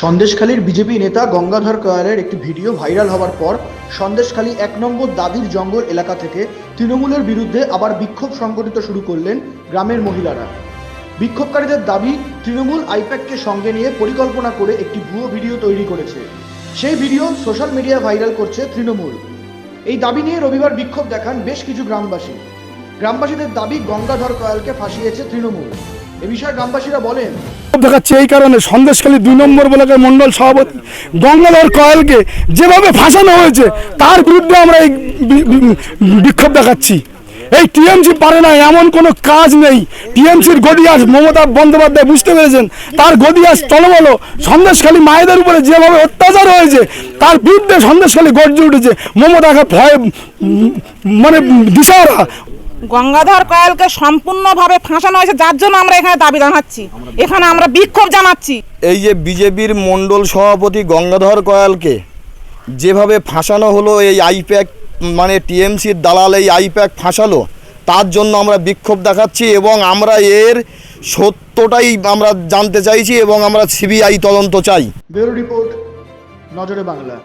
সন্দেশখালীর বিজেপি নেতা গঙ্গাধর কয়ালের একটি ভিডিও ভাইরাল হওয়ার পর সন্দেশখালী এক নম্বর দাদির জঙ্গল এলাকা থেকে তৃণমূলের বিরুদ্ধে আবার বিক্ষোভ সংগঠিত শুরু করলেন গ্রামের মহিলারা। বিক্ষোভকারীদের দাবি, তৃণমূল আইপ্যাককে সঙ্গে নিয়ে পরিকল্পনা করে একটি ভুয়ো ভিডিও তৈরি করেছে। সেই ভিডিও সোশ্যাল মিডিয়া ভাইরাল করছে তৃণমূল। এই দাবি নিয়ে রবিবার বিক্ষোভ দেখান বেশ কিছু গ্রামবাসী। গ্রামবাসীদের দাবি, গঙ্গাধর কয়ালকে ফাঁসিয়েছে তৃণমূল। এই কারণে সন্দেশখালী নম্বর সভাপতি যেভাবে হয়েছে, তার বিরুদ্ধে আমরা এই বিক্ষোভ দেখাচ্ছি। এই পারে না, এমন কোনো কাজ নেই। মমতা বন্দ্যোপাধ্যায় বুঝতে পেরেছেন, তার গদিয়াস টলবলো সন্দেশখালী মায়েদের উপরে যেভাবে অত্যাচার হয়েছে, তার বিরুদ্ধে সন্দেশখালী গর্জে উঠেছে। মমতাকে ভয় মানে দিশারা গঙ্গাধর কয়ালকে সম্পূর্ণভাবে ফাঁসানো হয়েছে যার জন্য আমরা এখানে দাবি জানাচ্ছি। এখানে আমরা বিক্ষোভ জানাচ্ছি। এই যে বিজেপির মণ্ডল সভাপতি গঙ্গাধর কয়ালকে যেভাবে ফাঁসানো হলো এই আইপ্যাক মানে টিএমসির দালাল এই আইপ্যাক ফাঁসালো তার জন্য আমরা বিক্ষোভ দেখাচ্ছি এবং আমরা এর সত্যটাই আমরা জানতে চাইছি এবং আমরা সিবিআই তদন্ত চাই। ব্যুরো রিপোর্ট নজরে বাংলা।